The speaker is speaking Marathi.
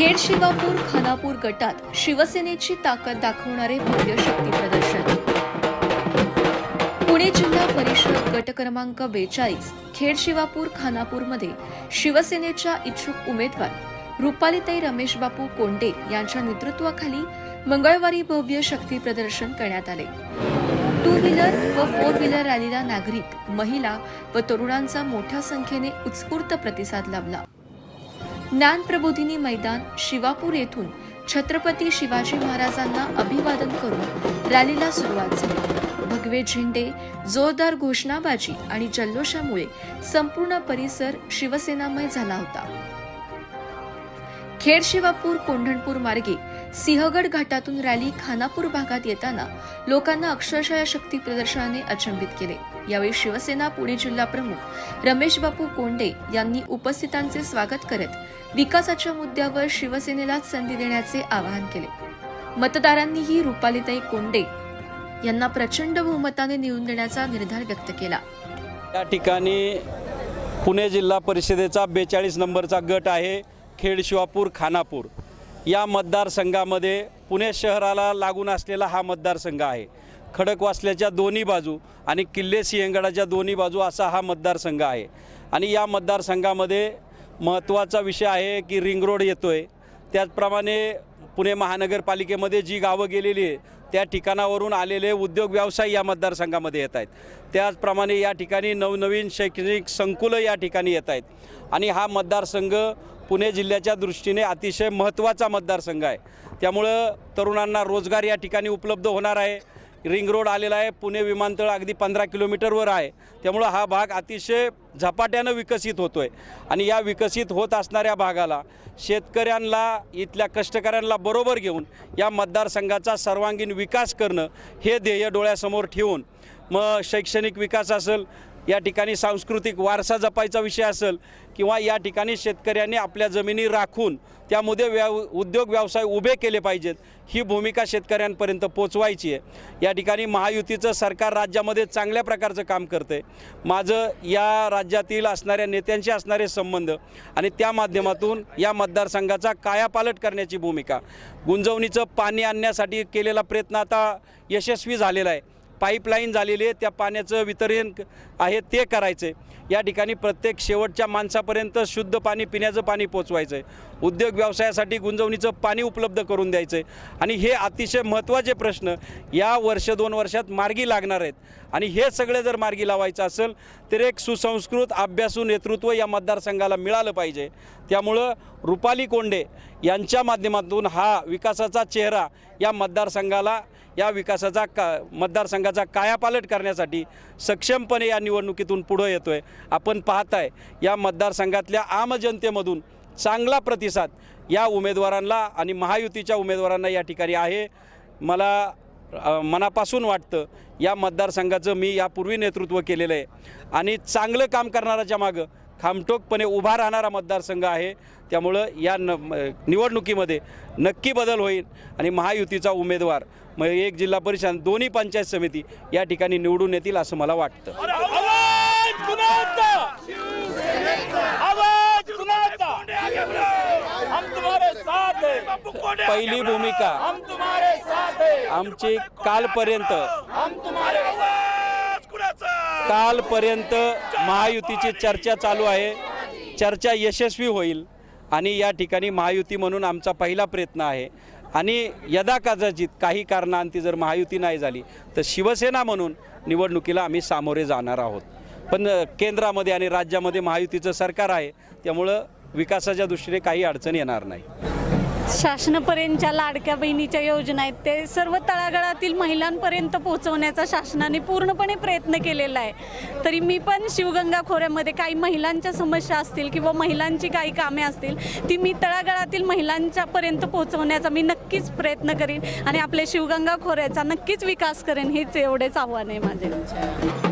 खेड शिवापूर खानापूर गटात शिवसेनेची ताकद दाखवणारे भव्य शक्ती प्रदर्शन. पुणे जिल्हा परिषद गट क्रमांक बेचाळीस खेड शिवापूर खानापूरमध्ये शिवसेनेच्या इच्छुक उमेदवार रुपालीताई रमेश बापू कोंडे यांच्या नेतृत्वाखाली मंगळवारी भव्य शक्ती प्रदर्शन करण्यात आले. टू व्हीलर व फोर व्हीलर रॅलीला नागरिक महिला व तरुणांचा मोठ्या संख्येने उत्स्फूर्त प्रतिसाद लाभला. ज्ञान प्रबोधिनी मैदान शिवापूर येथून छत्रपती शिवाजी महाराजांना अभिवादन करून रॅलीला सुरुवात झाली. भगवे झेंडे जोरदार घोषणाबाजी आणि जल्लोषामुळे संपूर्ण परिसर शिवसेनामय झाला होता. खेड शिवापूर कोंढणपूर मार्गे सिंहगड घाटातून रॅली खानापूर भागात येताना लोकांना अक्षरशः या शक्ती प्रदर्शनाने अचंबित केले. यावेळी शिवसेना पुणे जिल्हा प्रमुख रमेश बापू कोंडे यांनी उपस्थितांचे स्वागत करत विकासाच्या मुद्द्यावर शिवसेनेलाच संधी देण्याचे आवाहन केले. मतदारांनीही रुपालीताई कोंडे यांना प्रचंड बहुमताने निवडून देण्याचा निर्धार व्यक्त केला. या ठिकाणी पुणे जिल्हा परिषदेचा बेचाळीस नंबरचा गट आहे खेड शिवापूर खानापूर. या मतदारसंघामध्ये पुणे शहराला लागून असलेला हा मतदारसंघ आहे. खडकवासल्याच्या दोन्ही बाजू आणि किल्ले सिंहगडाच्या दोन्ही बाजू असा हा मतदारसंघ आहे. आणि या मतदारसंघामध्ये महत्त्वाचा विषय आहे की रिंग रोड येतो आहे त्याचप्रमाणे पुणे महानगरपालिकेमध्ये जी गावं गेलेली आहे त्या ठिकाणावरून आलेले उद्योग व्यवसाय या मतदारसंघामध्ये येत आहेत. त्याचप्रमाणे या ठिकाणी नवनवीन शैक्षणिक संकुलं या ठिकाणी येत आहेत. आणि हा मतदारसंघ पुणे जिल्ह्याच्या दृष्टीने अतिशय महत्त्वाचा मतदारसंघ आहे. त्यामुळं तरुणांना रोजगार या ठिकाणी उपलब्ध होणार आहे. रिंग रोड आलेला आहे पुणे विमानतळ अगदी पंधरा किलोमीटरवर आहे. त्यामुळं हा भाग अतिशय झपाट्यानं विकसित होतो आहे आणि या विकसित होत असणाऱ्या भागाला शेतकऱ्यांना इथल्या कष्टकऱ्यांना बरोबर घेऊन या मतदारसंघाचा सर्वांगीण विकास करणं हे ध्येय डोळ्यासमोर ठेवून मग शैक्षणिक विकास असेल या ठिकाणी सांस्कृतिक वारसा जपायचा विषय असेल किंवा या ठिकाणी शेतकऱ्यांनी आपल्या जमिनी राखून त्यामध्ये व्यव उद्योग व्यवसाय उभे केले पाहिजेत ही भूमिका शेतकऱ्यांपर्यंत पोचवायची आहे. या ठिकाणी महायुतीचं सरकार राज्यामध्ये चांगल्या प्रकारचं काम करतं आहे माझं या राज्यातील असणाऱ्या नेत्यांशी असणारे संबंध आणि त्या माध्यमातून या मतदारसंघाचा कायापालट करण्याची भूमिका गुंजवणीचं पाणी आणण्यासाठी केलेला प्रयत्न आता यशस्वी झालेला आहे. पाईपलाईन झालेली आहे त्या पाण्याचं वितरण आहे ते करायचं आहे या ठिकाणी प्रत्येक शेवटच्या माणसापर्यंत शुद्ध पाणी पिण्याचं पाणी पोचवायचं आहे उद्योग व्यवसायासाठी गुंजवणीचं पाणी उपलब्ध करून द्यायचं आहे आणि हे अतिशय महत्त्वाचे प्रश्न या वर्ष दोन वर्षात मार्गी लागणार आहेत. आणि हे सगळे जर मार्गी लावायचं असेल तर एक सुसंस्कृत अभ्यासू नेतृत्व या मतदारसंघाला मिळालं पाहिजे. त्यामुळं रुपाली कोंडे यांच्या माध्यमातून हा विकासाचा चेहरा या मतदारसंघाला या विकासाचा का मतदारसंघाचा कायापालट करण्यासाठी सक्षमपणे या निवडणुकीतून पुढं येतो आहे आपण पाहताय या मतदारसंघातल्या आम जनतेमधून चांगला प्रतिसाद या उमेदवारांना आणि महायुतीच्या उमेदवारांना या ठिकाणी आहे. मला मनापासून वाटतं या मतदारसंघाचं मी यापूर्वी नेतृत्व केलेलं आहे. आणि चांगलं काम करणाऱ्याच्या मागं खामटोकपणे उभा राहणारा मतदारसंघ आहे. त्यामुळं या न निवडणुकीमध्ये नक्की बदल होईल आणि महायुतीचा उमेदवार मग एक जिल्हा परिषद दोन्ही पंचायत समिती या ठिकाणी निवडून येतील असं मला वाटतं. आवाज! कुणाचा आवाज कुणाचा? हम तुम्हारे साथ हैं। पहिली भूमिका हम तुम्हारे साथ हैं। आमची कालपर्यंत। हम तुम्हारे कालपर्यंत महायुतीची चर्चा चालू आहे. चर्चा यशस्वी होईल आणि या ठिकाणी महायुती म्हणून आमचा पहिला प्रयत्न आहे. आणि यदा कदाचित काही कारणांती जर महायुती नाही झाली तर शिवसेना म्हणून निवडणुकीला आम्ही सामोरे जाणार आहोत. पण केंद्रामध्ये आणि राज्यामध्ये महायुतीचं सरकार आहे त्यामुळं विकासाच्या दृष्टीने काही अडचण येणार नाही. शासनापर्यंतच्या लाडक्या बहिणीच्या योजना आहेत ते सर्व तळागाळातील महिलांपर्यंत पोहोचवण्याचा शासनाने पूर्णपणे प्रयत्न केलेला आहे. तरी मी पण शिवगंगा खोऱ्यामध्ये काही महिलांच्या समस्या असतील किंवा महिलांची काही कामे असतील ती मी तळागाळातील महिलांच्यापर्यंत पोहोचवण्याचा मी नक्कीच प्रयत्न करीन आणि आपल्या शिवगंगा खोऱ्याचा नक्कीच विकास करेन हेच एवढेच आव्हान आहे माझे.